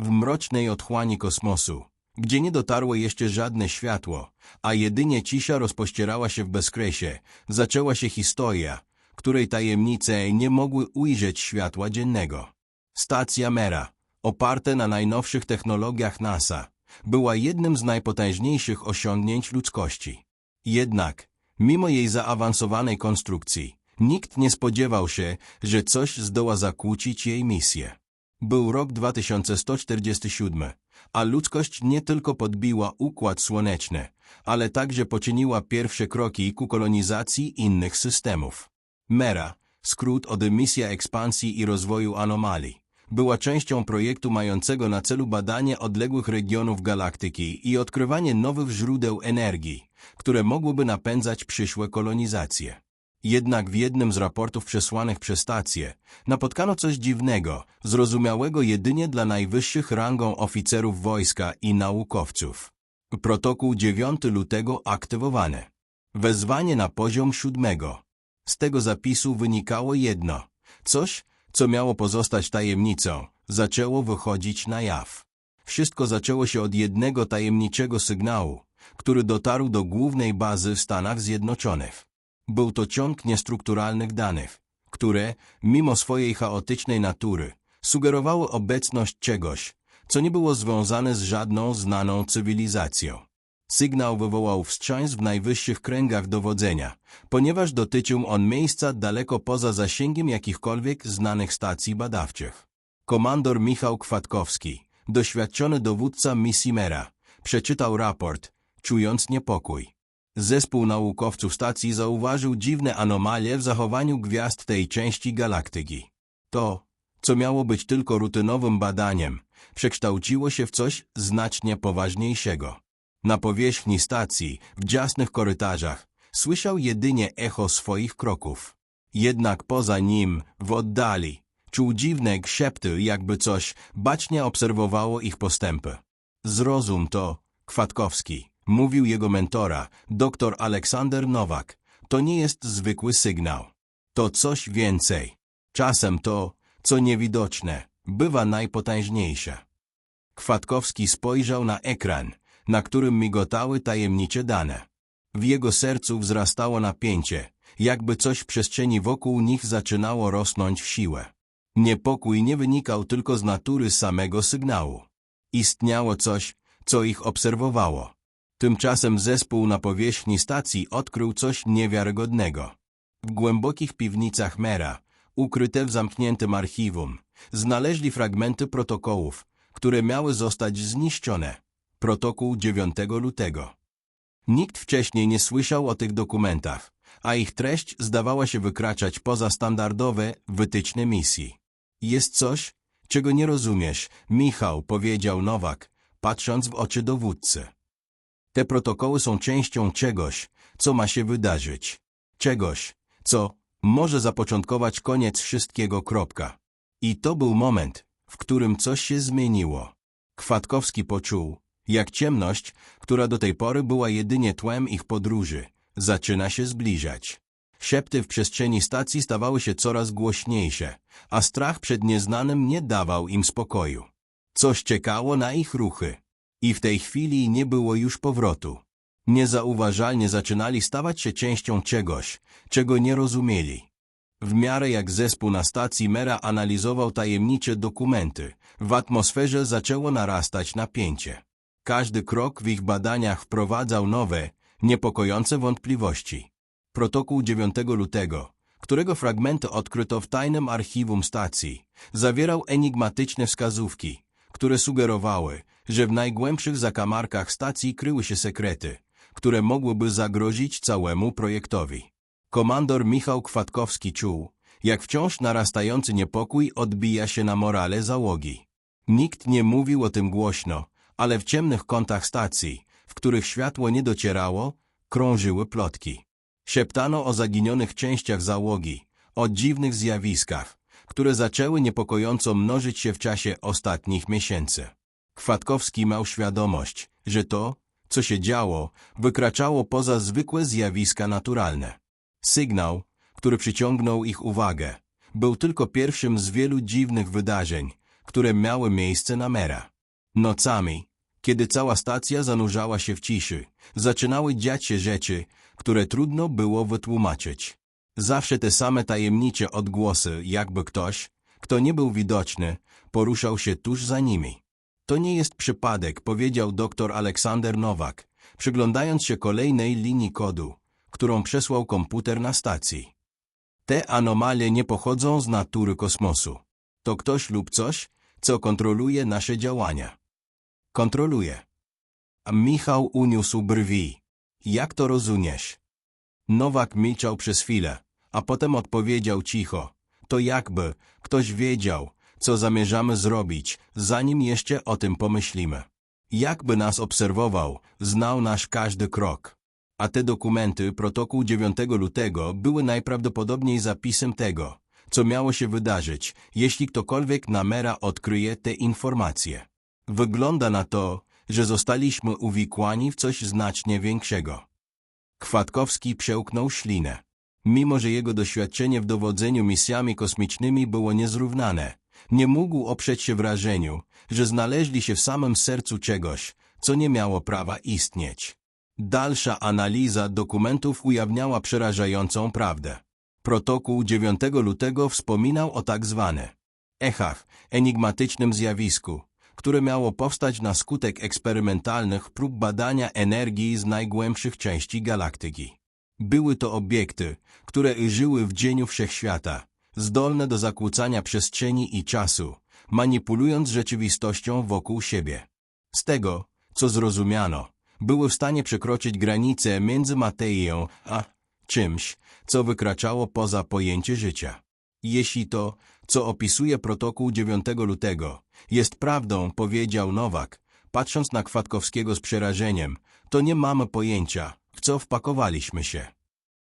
w mrocznej otchłani kosmosu, gdzie nie dotarło jeszcze żadne światło, a jedynie cisza rozpościerała się w bezkresie, zaczęła się historia, której tajemnice nie mogły ujrzeć światła dziennego. Stacja Mera, oparte na najnowszych technologiach NASA, była jednym z najpotężniejszych osiągnięć ludzkości. Jednak, mimo jej zaawansowanej konstrukcji, nikt nie spodziewał się, że coś zdoła zakłócić jej misję. Był rok 2147, a ludzkość nie tylko podbiła Układ Słoneczny, ale także poczyniła pierwsze kroki ku kolonizacji innych systemów. MERA, skrót od Misja Ekspansji i Rozwoju Anomalii, była częścią projektu mającego na celu badanie odległych regionów galaktyki i odkrywanie nowych źródeł energii, które mogłyby napędzać przyszłe kolonizacje. Jednak w jednym z raportów przesłanych przez stację napotkano coś dziwnego, zrozumiałego jedynie dla najwyższych rangą oficerów wojska i naukowców. Protokół 9 lutego aktywowany. Wezwanie na poziom siódmego. Z tego zapisu wynikało jedno. Coś, co miało pozostać tajemnicą, zaczęło wychodzić na jaw. Wszystko zaczęło się od jednego tajemniczego sygnału, który dotarł do głównej bazy w Stanach Zjednoczonych. Był to ciąg niestrukturalnych danych, które, mimo swojej chaotycznej natury, sugerowały obecność czegoś, co nie było związane z żadną znaną cywilizacją. Sygnał wywołał wstrząs w najwyższych kręgach dowodzenia, ponieważ dotyczył on miejsca daleko poza zasięgiem jakichkolwiek znanych stacji badawczych. Komandor Michał Kwatkowski, doświadczony dowódca misji Mera, przeczytał raport, czując niepokój. Zespół naukowców stacji zauważył dziwne anomalie w zachowaniu gwiazd tej części galaktyki. To, co miało być tylko rutynowym badaniem, przekształciło się w coś znacznie poważniejszego. Na powierzchni stacji, w jasnych korytarzach, słyszał jedynie echo swoich kroków. Jednak poza nim, w oddali, czuł dziwne grzepty, jakby coś bacznie obserwowało ich postępy. Zrozum to, Kwatkowski, mówił jego mentora, dr Aleksander Nowak. To nie jest zwykły sygnał. To coś więcej. Czasem to, co niewidoczne, bywa najpotężniejsze. Kwatkowski spojrzał na ekran, na którym migotały tajemnicze dane. W jego sercu wzrastało napięcie, jakby coś w przestrzeni wokół nich zaczynało rosnąć w siłę. Niepokój nie wynikał tylko z natury samego sygnału. Istniało coś, co ich obserwowało. Tymczasem zespół na powierzchni stacji odkrył coś niewiarygodnego. W głębokich piwnicach Mera, ukryte w zamkniętym archiwum, znaleźli fragmenty protokołów, które miały zostać zniszczone. Protokół 9 lutego. Nikt wcześniej nie słyszał o tych dokumentach, a ich treść zdawała się wykraczać poza standardowe wytyczne misji. Jest coś, czego nie rozumiesz, Michał, powiedział Nowak, patrząc w oczy dowódcy. Te protokoły są częścią czegoś, co ma się wydarzyć. Czegoś, co może zapoczątkować koniec wszystkiego. Kropka. I to był moment, w którym coś się zmieniło. Kwatkowski poczuł, jak ciemność, która do tej pory była jedynie tłem ich podróży, zaczyna się zbliżać. Szepty w przestrzeni stacji stawały się coraz głośniejsze, a strach przed nieznanym nie dawał im spokoju. Coś czekało na ich ruchy. I w tej chwili nie było już powrotu. Niezauważalnie zaczynali stawać się częścią czegoś, czego nie rozumieli. W miarę jak zespół na stacji Mera analizował tajemnicze dokumenty, w atmosferze zaczęło narastać napięcie. Każdy krok w ich badaniach wprowadzał nowe, niepokojące wątpliwości. Protokół 9 lutego, którego fragmenty odkryto w tajnym archiwum stacji, zawierał enigmatyczne wskazówki, które sugerowały, że w najgłębszych zakamarkach stacji kryły się sekrety, które mogłyby zagrozić całemu projektowi. Komandor Michał Kwatkowski czuł, jak wciąż narastający niepokój odbija się na morale załogi. Nikt nie mówił o tym głośno, ale w ciemnych kątach stacji, w których światło nie docierało, krążyły plotki. Szeptano o zaginionych częściach załogi, o dziwnych zjawiskach, które zaczęły niepokojąco mnożyć się w czasie ostatnich miesięcy. Kwatkowski miał świadomość, że to, co się działo, wykraczało poza zwykłe zjawiska naturalne. Sygnał, który przyciągnął ich uwagę, był tylko pierwszym z wielu dziwnych wydarzeń, które miały miejsce na Mera. Nocami, kiedy cała stacja zanurzała się w ciszy, zaczynały dziać się rzeczy, które trudno było wytłumaczyć. Zawsze te same tajemnicze odgłosy, jakby ktoś, kto nie był widoczny, poruszał się tuż za nimi. To nie jest przypadek, powiedział dr Aleksander Nowak, przyglądając się kolejnej linii kodu, którą przesłał komputer na stacji. Te anomalie nie pochodzą z natury kosmosu. To ktoś lub coś, co kontroluje nasze działania. Kontroluje. Michał uniósł brwi. Jak to rozumiesz? Nowak milczał przez chwilę, a potem odpowiedział cicho. To jakby ktoś wiedział, co zamierzamy zrobić, zanim jeszcze o tym pomyślimy. Jakby nas obserwował, znał nasz każdy krok. A te dokumenty protokół 9 lutego były najprawdopodobniej zapisem tego, co miało się wydarzyć, jeśli ktokolwiek na Mera odkryje te informacje. Wygląda na to, że zostaliśmy uwikłani w coś znacznie większego. Kwiatkowski przełknął ślinę. Mimo, że jego doświadczenie w dowodzeniu misjami kosmicznymi było niezrównane, nie mógł oprzeć się wrażeniu, że znaleźli się w samym sercu czegoś, co nie miało prawa istnieć. Dalsza analiza dokumentów ujawniała przerażającą prawdę. Protokół 9 lutego wspominał o tak zwane echach, enigmatycznym zjawisku, które miało powstać na skutek eksperymentalnych prób badania energii z najgłębszych części galaktyki. Były to obiekty, które żyły w dzieniu wszechświata, zdolne do zakłócania przestrzeni i czasu, manipulując rzeczywistością wokół siebie. Z tego, co zrozumiano, były w stanie przekroczyć granicę między materią a czymś, co wykraczało poza pojęcie życia. Jeśli to, co opisuje protokół 9 lutego, jest prawdą, powiedział Nowak, patrząc na Kwiatkowskiego z przerażeniem, to nie mamy pojęcia, w co wpakowaliśmy się.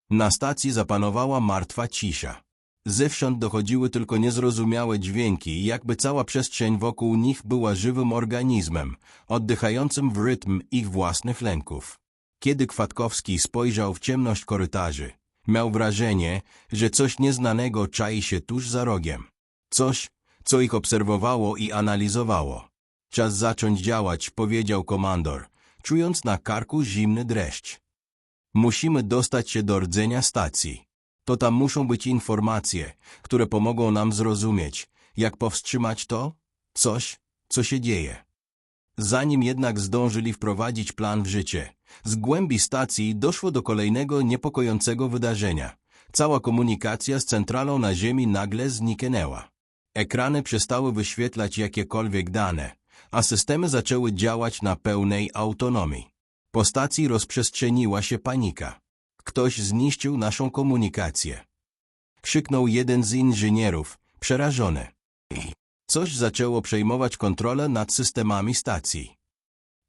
Na stacji zapanowała martwa cisza. Zewsząd dochodziły tylko niezrozumiałe dźwięki, jakby cała przestrzeń wokół nich była żywym organizmem, oddychającym w rytm ich własnych lęków. Kiedy Kwiatkowski spojrzał w ciemność korytarzy, miał wrażenie, że coś nieznanego czai się tuż za rogiem. Coś, co ich obserwowało i analizowało. Czas zacząć działać, powiedział komandor, czując na karku zimny dreszcz. Musimy dostać się do rdzenia stacji. To tam muszą być informacje, które pomogą nam zrozumieć, jak powstrzymać to, coś, co się dzieje. Zanim jednak zdążyli wprowadzić plan w życie, z głębi stacji doszło do kolejnego niepokojącego wydarzenia. Cała komunikacja z centralą na Ziemi nagle zniknęła. Ekrany przestały wyświetlać jakiekolwiek dane, a systemy zaczęły działać na pełnej autonomii. Po stacji rozprzestrzeniła się panika. Ktoś zniszczył naszą komunikację. Krzyknął jeden z inżynierów, przerażony. Coś zaczęło przejmować kontrolę nad systemami stacji.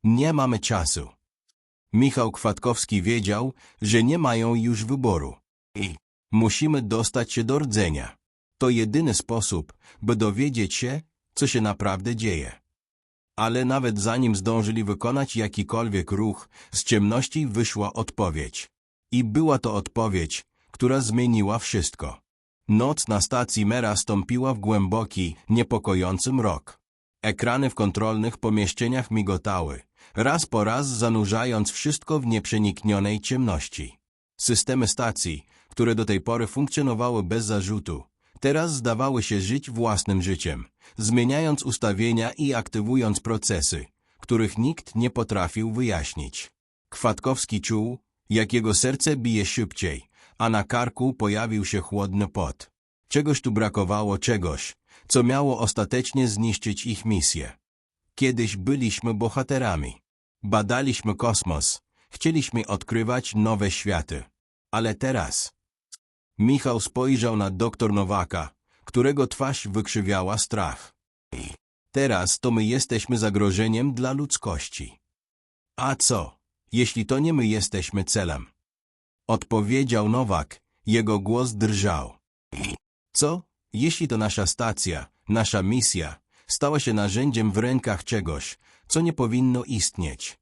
Nie mamy czasu. Michał Kwiatkowski wiedział, że nie mają już wyboru. Musimy dostać się do rdzenia. To jedyny sposób, by dowiedzieć się, co się naprawdę dzieje. Ale nawet zanim zdążyli wykonać jakikolwiek ruch, z ciemności wyszła odpowiedź. I była to odpowiedź, która zmieniła wszystko. Noc na stacji Mera stąpiła w głęboki, niepokojący mrok. Ekrany w kontrolnych pomieszczeniach migotały, raz po raz zanurzając wszystko w nieprzeniknionej ciemności. Systemy stacji, które do tej pory funkcjonowały bez zarzutu, teraz zdawały się żyć własnym życiem, zmieniając ustawienia i aktywując procesy, których nikt nie potrafił wyjaśnić. Kwiatkowski czuł, jak jego serce bije szybciej, a na karku pojawił się chłodny pot. Czegoś tu brakowało, czegoś, co miało ostatecznie zniszczyć ich misję. Kiedyś byliśmy bohaterami. Badaliśmy kosmos, chcieliśmy odkrywać nowe światy. Ale teraz... Michał spojrzał na doktor Nowaka, którego twarz wykrzywiała strach. Teraz to my jesteśmy zagrożeniem dla ludzkości. A co, jeśli to nie my jesteśmy celem? Odpowiedział Nowak, jego głos drżał. Co, jeśli to nasza stacja, nasza misja, stała się narzędziem w rękach czegoś, co nie powinno istnieć?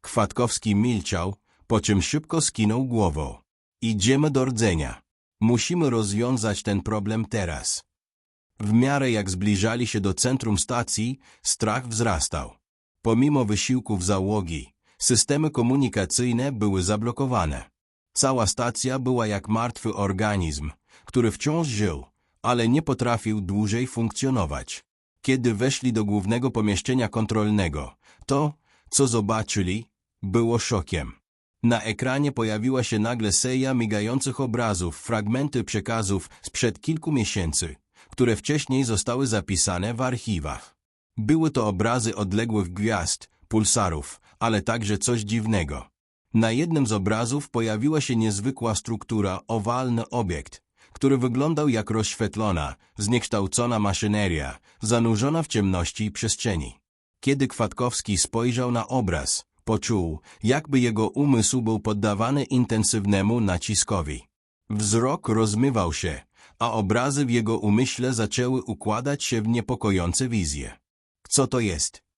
Kwiatkowski milczał, po czym szybko skinął głową. Idziemy do rdzenia. Musimy rozwiązać ten problem teraz. W miarę jak zbliżali się do centrum stacji, strach wzrastał. Pomimo wysiłków załogi, systemy komunikacyjne były zablokowane. Cała stacja była jak martwy organizm, który wciąż żył, ale nie potrafił dłużej funkcjonować. Kiedy weszli do głównego pomieszczenia kontrolnego, to, co zobaczyli, było szokiem. Na ekranie pojawiła się nagle seria migających obrazów, fragmenty przekazów sprzed kilku miesięcy, które wcześniej zostały zapisane w archiwach. Były to obrazy odległych gwiazd, pulsarów, ale także coś dziwnego. Na jednym z obrazów pojawiła się niezwykła struktura, owalny obiekt, który wyglądał jak rozświetlona, zniekształcona maszyneria, zanurzona w ciemności i przestrzeni. Kiedy Kwatkowski spojrzał na obraz, poczuł, jakby jego umysł był poddawany intensywnemu naciskowi. Wzrok rozmywał się, a obrazy w jego umyśle zaczęły układać się w niepokojące wizje. Co to jest?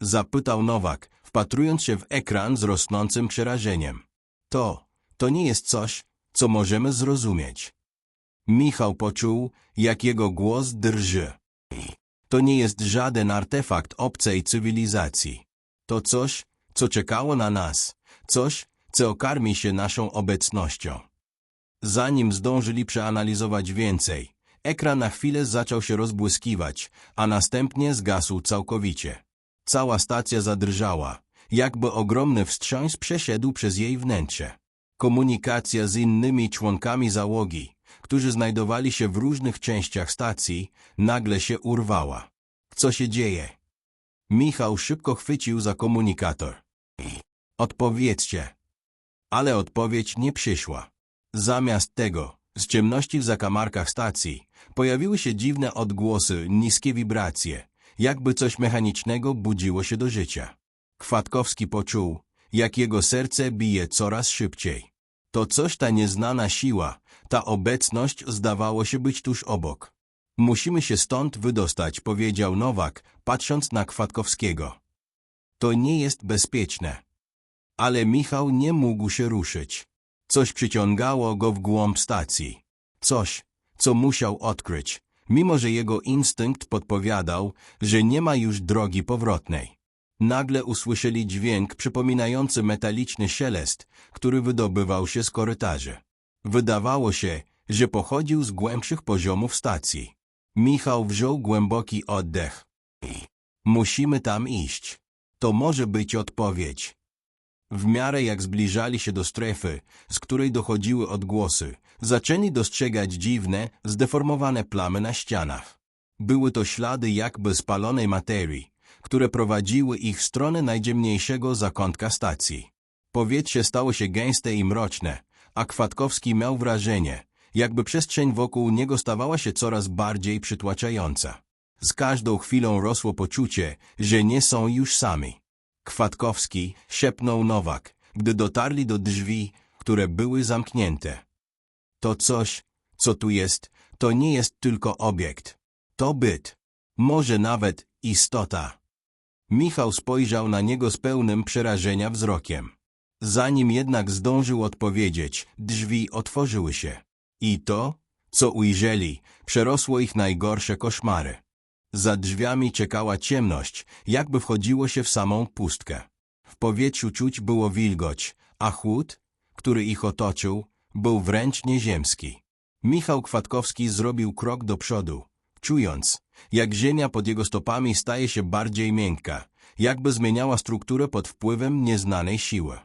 Zapytał Nowak, wpatrując się w ekran z rosnącym przerażeniem. To, to nie jest coś, co możemy zrozumieć. Michał poczuł, jak jego głos drży. To nie jest żaden artefakt obcej cywilizacji. To coś, co czekało na nas, coś, co okarmi się naszą obecnością. Zanim zdążyli przeanalizować więcej, ekran na chwilę zaczął się rozbłyskiwać, a następnie zgasł całkowicie. Cała stacja zadrżała, jakby ogromny wstrząs przeszedł przez jej wnętrze. Komunikacja z innymi członkami załogi, którzy znajdowali się w różnych częściach stacji, nagle się urwała. Co się dzieje? Michał szybko chwycił za komunikator. Odpowiedzcie. Ale odpowiedź nie przyszła. Zamiast tego, z ciemności w zakamarkach stacji, pojawiły się dziwne odgłosy, niskie wibracje, jakby coś mechanicznego budziło się do życia. Kwatkowski poczuł, jak jego serce bije coraz szybciej. To coś ta nieznana siła, ta obecność zdawało się być tuż obok. Musimy się stąd wydostać, powiedział Nowak, patrząc na Kwatkowskiego. To nie jest bezpieczne. Ale Michał nie mógł się ruszyć. Coś przyciągało go w głąb stacji. Coś, co musiał odkryć, mimo że jego instynkt podpowiadał, że nie ma już drogi powrotnej. Nagle usłyszeli dźwięk przypominający metaliczny szelest, który wydobywał się z korytarzy. Wydawało się, że pochodził z głębszych poziomów stacji. Michał wziął głęboki oddech. Musimy tam iść. To może być odpowiedź. W miarę jak zbliżali się do strefy, z której dochodziły odgłosy, zaczęli dostrzegać dziwne, zdeformowane plamy na ścianach. Były to ślady jakby spalonej materii, które prowadziły ich w stronę najdziemniejszego zakątka stacji. Powietrze stało się gęste i mroczne, a Kwatkowski miał wrażenie, jakby przestrzeń wokół niego stawała się coraz bardziej przytłaczająca. Z każdą chwilą rosło poczucie, że nie są już sami. Kwatkowski szepnął Nowak, gdy dotarli do drzwi, które były zamknięte. To coś, co tu jest, to nie jest tylko obiekt. To byt. Może nawet istota. Michał spojrzał na niego z pełnym przerażenia wzrokiem. Zanim jednak zdążył odpowiedzieć, drzwi otworzyły się. I to, co ujrzeli, przerosło ich najgorsze koszmary. Za drzwiami czekała ciemność, jakby wchodziło się w samą pustkę. W powietrzu czuć było wilgoć, a chłód, który ich otoczył, był wręcz nieziemski. Michał Kwatkowski zrobił krok do przodu, czując, jak ziemia pod jego stopami staje się bardziej miękka, jakby zmieniała strukturę pod wpływem nieznanej siły.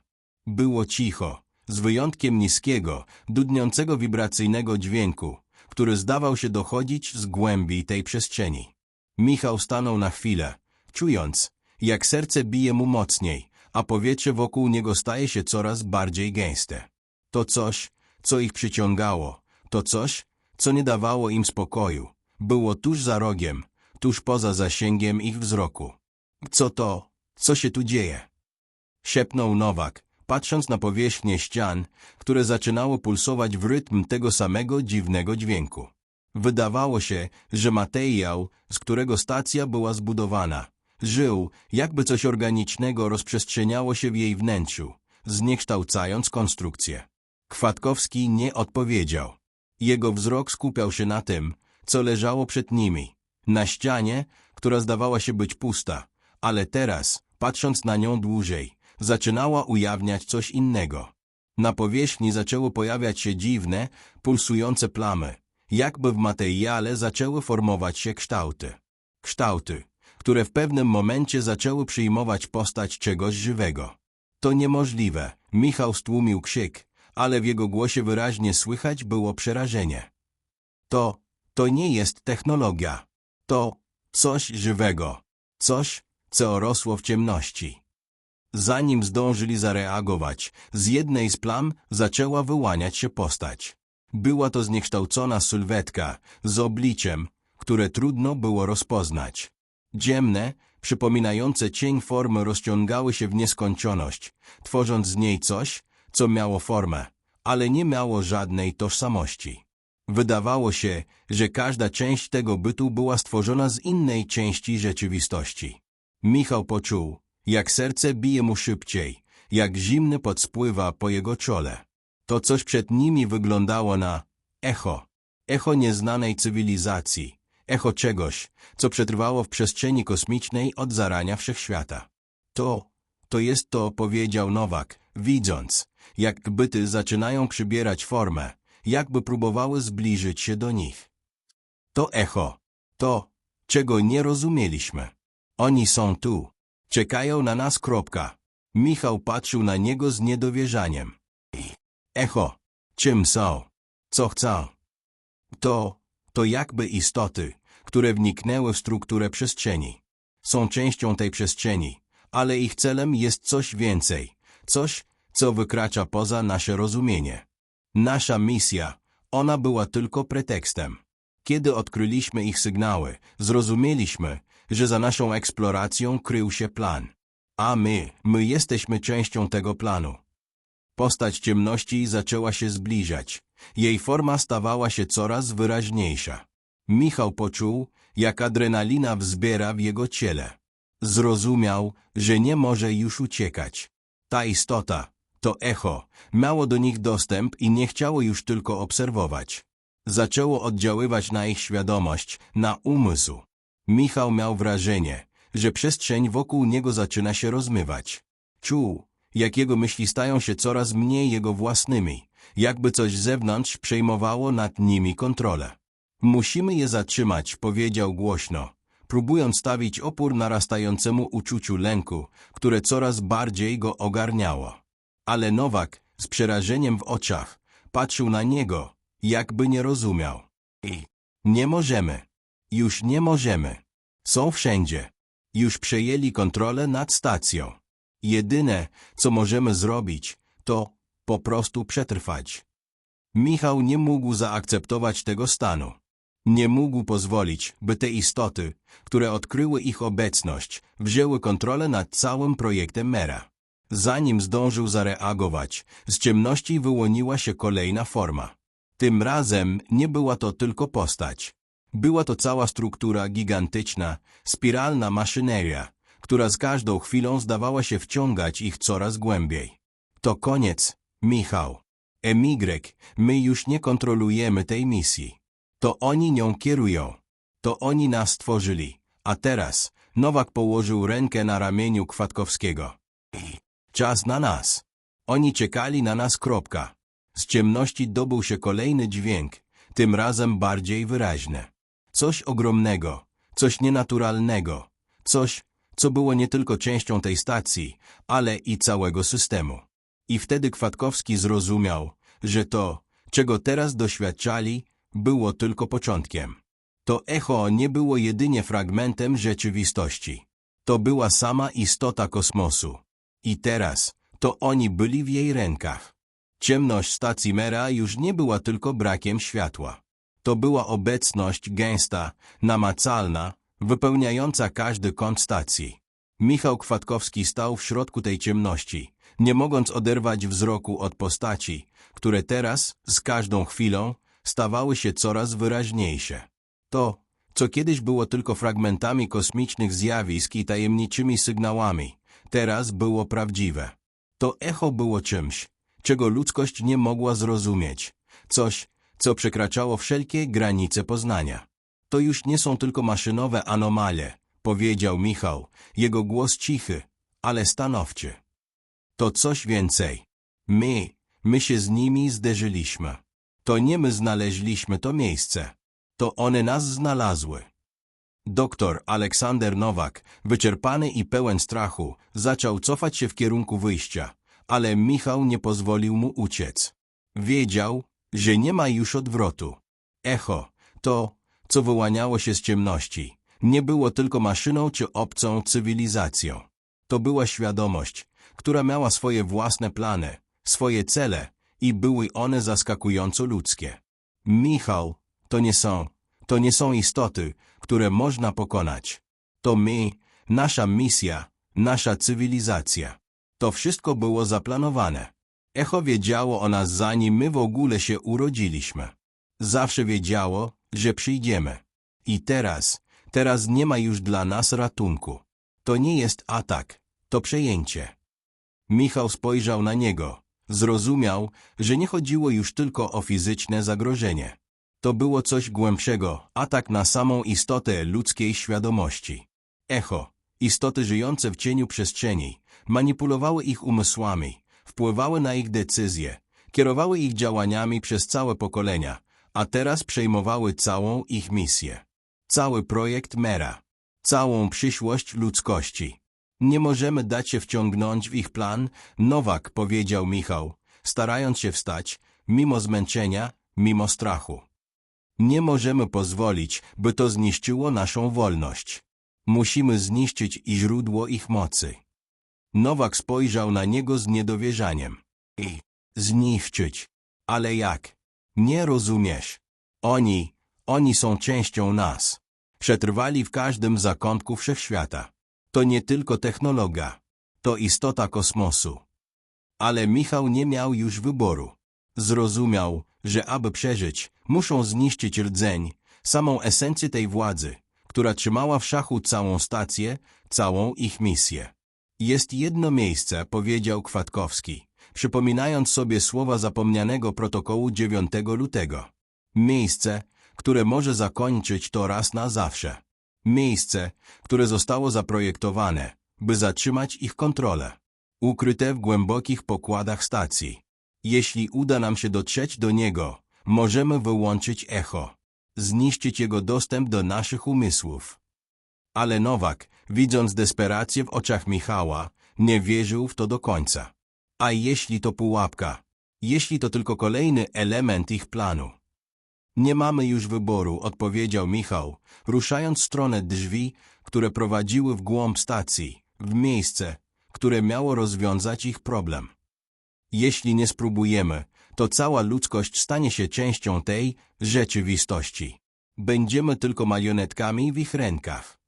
Było cicho, z wyjątkiem niskiego, dudniącego wibracyjnego dźwięku, który zdawał się dochodzić z głębi tej przestrzeni. Michał stanął na chwilę, czując, jak serce bije mu mocniej, a powietrze wokół niego staje się coraz bardziej gęste. To coś, co ich przyciągało, to coś, co nie dawało im spokoju, było tuż za rogiem, tuż poza zasięgiem ich wzroku. Co to? Co się tu dzieje? Szepnął Nowak, patrząc na powierzchnię ścian, które zaczynało pulsować w rytm tego samego dziwnego dźwięku. Wydawało się, że materiał, z którego stacja była zbudowana, żył, jakby coś organicznego rozprzestrzeniało się w jej wnętrzu, zniekształcając konstrukcję. Kwatkowski nie odpowiedział. Jego wzrok skupiał się na tym, co leżało przed nimi. Na ścianie, która zdawała się być pusta, ale teraz, patrząc na nią dłużej, zaczynała ujawniać coś innego. Na powierzchni zaczęły pojawiać się dziwne, pulsujące plamy, jakby w materiale zaczęły formować się kształty. Kształty, które w pewnym momencie zaczęły przyjmować postać czegoś żywego. To niemożliwe. Michał stłumił krzyk, ale w jego głosie wyraźnie słychać było przerażenie. To, to nie jest technologia. To coś żywego. Coś, co rosło w ciemności. Zanim zdążyli zareagować, z jednej z plam zaczęła wyłaniać się postać. Była to zniekształcona sylwetka z obliczem, które trudno było rozpoznać. Dziemne, przypominające cień formy rozciągały się w nieskończoność, tworząc z niej coś, co miało formę, ale nie miało żadnej tożsamości. Wydawało się, że każda część tego bytu była stworzona z innej części rzeczywistości. Michał poczuł, jak serce bije mu szybciej, jak zimny pot spływa po jego czole. To coś przed nimi wyglądało na echo, echo nieznanej cywilizacji, echo czegoś, co przetrwało w przestrzeni kosmicznej od zarania wszechświata. To, to jest to, powiedział Nowak, widząc, jak byty zaczynają przybierać formę, jakby próbowały zbliżyć się do nich. To echo, to, czego nie rozumieliśmy. Oni są tu, czekają na nas, kropka. Michał patrzył na niego z niedowierzaniem. Echo, czym są? Co chcą? To, to jakby istoty, które wniknęły w strukturę przestrzeni. Są częścią tej przestrzeni, ale ich celem jest coś więcej, coś, co wykracza poza nasze rozumienie. Nasza misja, ona była tylko pretekstem. Kiedy odkryliśmy ich sygnały, zrozumieliśmy, że za naszą eksploracją krył się plan. A my, my jesteśmy częścią tego planu. Postać ciemności zaczęła się zbliżać. Jej forma stawała się coraz wyraźniejsza. Michał poczuł, jak adrenalina wzbiera w jego ciele. Zrozumiał, że nie może już uciekać. Ta istota, to echo, miało do nich dostęp i nie chciało już tylko obserwować. Zaczęło oddziaływać na ich świadomość, na umysł. Michał miał wrażenie, że przestrzeń wokół niego zaczyna się rozmywać. Czuł, jak jego myśli stają się coraz mniej jego własnymi, jakby coś z zewnątrz przejmowało nad nimi kontrolę. Musimy je zatrzymać, powiedział głośno, próbując stawić opór narastającemu uczuciu lęku, które coraz bardziej go ogarniało. Ale Nowak, z przerażeniem w oczach, patrzył na niego, jakby nie rozumiał. I nie możemy. Już nie możemy. Są wszędzie. Już przejęli kontrolę nad stacją. Jedyne, co możemy zrobić, to po prostu przetrwać. Michał nie mógł zaakceptować tego stanu. Nie mógł pozwolić, by te istoty, które odkryły ich obecność, wzięły kontrolę nad całym projektem Mera. Zanim zdążył zareagować, z ciemności wyłoniła się kolejna forma. Tym razem nie była to tylko postać. Była to cała struktura gigantyczna, spiralna maszyneria, która z każdą chwilą zdawała się wciągać ich coraz głębiej. To koniec, Michał. Emigryk, my już nie kontrolujemy tej misji. To oni nią kierują. To oni nas stworzyli. A teraz Nowak położył rękę na ramieniu Kwatkowskiego. Czas na nas. Oni czekali na nas, kropka. Z ciemności dobył się kolejny dźwięk, tym razem bardziej wyraźny. Coś ogromnego, coś nienaturalnego, coś, co było nie tylko częścią tej stacji, ale i całego systemu. I wtedy Kwatkowski zrozumiał, że to, czego teraz doświadczali, było tylko początkiem. To echo nie było jedynie fragmentem rzeczywistości. To była sama istota kosmosu. I teraz to oni byli w jej rękach. Ciemność stacji Mera już nie była tylko brakiem światła. To była obecność gęsta, namacalna, wypełniająca każdy kąt stacji. Michał Kwatkowski stał w środku tej ciemności, nie mogąc oderwać wzroku od postaci, które teraz, z każdą chwilą, stawały się coraz wyraźniejsze. To, co kiedyś było tylko fragmentami kosmicznych zjawisk i tajemniczymi sygnałami, teraz było prawdziwe. To echo było czymś, czego ludzkość nie mogła zrozumieć, coś, co przekraczało wszelkie granice poznania. To już nie są tylko maszynowe anomalie, powiedział Michał, jego głos cichy, ale stanowczy. To coś więcej. My, my się z nimi zderzyliśmy. To nie my znaleźliśmy to miejsce. To one nas znalazły. Doktor Aleksander Nowak, wyczerpany i pełen strachu, zaczął cofać się w kierunku wyjścia, ale Michał nie pozwolił mu uciec. Wiedział, że nie ma już odwrotu. Echo, to, co wyłaniało się z ciemności, nie było tylko maszyną czy obcą cywilizacją. To była świadomość, która miała swoje własne plany, swoje cele i były one zaskakująco ludzkie. Michał, to nie są, to nie są istoty, które można pokonać. To my, nasza misja, nasza cywilizacja. To wszystko było zaplanowane. Echo wiedziało o nas zanim my w ogóle się urodziliśmy. Zawsze wiedziało, że przyjdziemy. I teraz, teraz nie ma już dla nas ratunku. To nie jest atak, to przejęcie. Michał spojrzał na niego. Zrozumiał, że nie chodziło już tylko o fizyczne zagrożenie. To było coś głębszego, atak na samą istotę ludzkiej świadomości. Echo, istoty żyjące w cieniu przestrzeni, manipulowały ich umysłami, wpływały na ich decyzje, kierowały ich działaniami przez całe pokolenia, a teraz przejmowały całą ich misję. Cały projekt Mera, całą przyszłość ludzkości. Nie możemy dać się wciągnąć w ich plan, Nowak powiedział Michał, starając się wstać, mimo zmęczenia, mimo strachu. Nie możemy pozwolić, by to zniszczyło naszą wolność. Musimy zniszczyć i źródło ich mocy. Nowak spojrzał na niego z niedowierzaniem. I zniszczyć. Ale jak? Nie rozumiesz. Oni, oni są częścią nas. Przetrwali w każdym zakątku wszechświata. To nie tylko technologia. To istota kosmosu. Ale Michał nie miał już wyboru. Zrozumiał, że aby przeżyć, muszą zniszczyć rdzeń, samą esencję tej władzy, która trzymała w szachu całą stację, całą ich misję. Jest jedno miejsce, powiedział Kwatkowski, przypominając sobie słowa zapomnianego protokołu 9 lutego. Miejsce, które może zakończyć to raz na zawsze. Miejsce, które zostało zaprojektowane, by zatrzymać ich kontrolę. Ukryte w głębokich pokładach stacji. Jeśli uda nam się dotrzeć do niego, możemy wyłączyć echo, zniszczyć jego dostęp do naszych umysłów. Ale Nowak, widząc desperację w oczach Michała, nie wierzył w to do końca. A jeśli to pułapka? Jeśli to tylko kolejny element ich planu? Nie mamy już wyboru, odpowiedział Michał, ruszając w stronę drzwi, które prowadziły w głąb stacji, w miejsce, które miało rozwiązać ich problem. Jeśli nie spróbujemy, to cała ludzkość stanie się częścią tej rzeczywistości. Będziemy tylko marionetkami w ich rękach.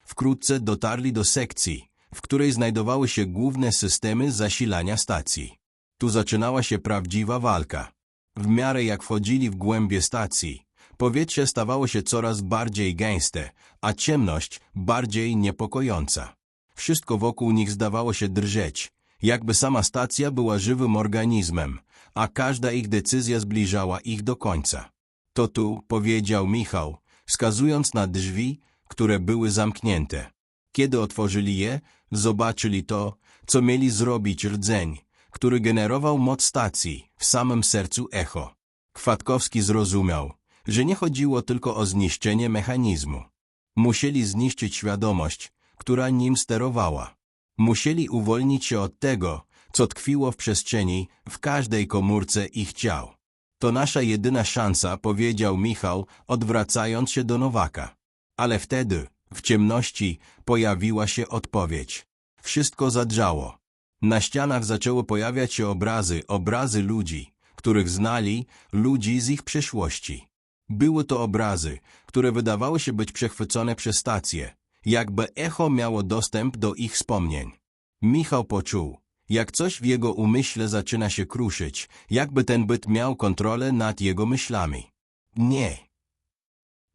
Wkrótce dotarli do sekcji, w której znajdowały się główne systemy zasilania stacji. Tu zaczynała się prawdziwa walka. W miarę jak wchodzili w głębie stacji, powietrze stawało się coraz bardziej gęste, a ciemność bardziej niepokojąca. Wszystko wokół nich zdawało się drżeć, jakby sama stacja była żywym organizmem, a każda ich decyzja zbliżała ich do końca. To tu, powiedział Michał, wskazując na drzwi, które były zamknięte. Kiedy otworzyli je, zobaczyli to, co mieli zrobić rdzeń, który generował moc stacji w samym sercu echo. Kwatkowski zrozumiał, że nie chodziło tylko o zniszczenie mechanizmu. Musieli zniszczyć świadomość, która nim sterowała. Musieli uwolnić się od tego, co tkwiło w przestrzeni, w każdej komórce ich ciał. To nasza jedyna szansa, powiedział Michał, odwracając się do Nowaka. Ale wtedy, w ciemności, pojawiła się odpowiedź. Wszystko zadrżało. Na ścianach zaczęły pojawiać się obrazy, obrazy ludzi, których znali, ludzi z ich przeszłości. Były to obrazy, które wydawały się być przechwycone przez stację, jakby echo miało dostęp do ich wspomnień. Michał poczuł, jak coś w jego umyśle zaczyna się kruszyć, jakby ten byt miał kontrolę nad jego myślami. Nie.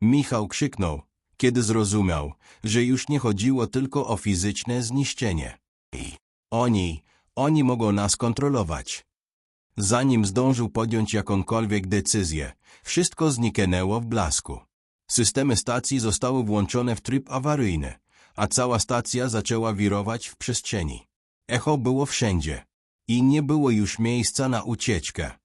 Michał krzyknął, kiedy zrozumiał, że już nie chodziło tylko o fizyczne zniszczenie. I oni, oni mogą nas kontrolować. Zanim zdążył podjąć jakąkolwiek decyzję, wszystko zniknęło w blasku. Systemy stacji zostały włączone w tryb awaryjny, a cała stacja zaczęła wirować w przestrzeni. Echo było wszędzie i nie było już miejsca na ucieczkę.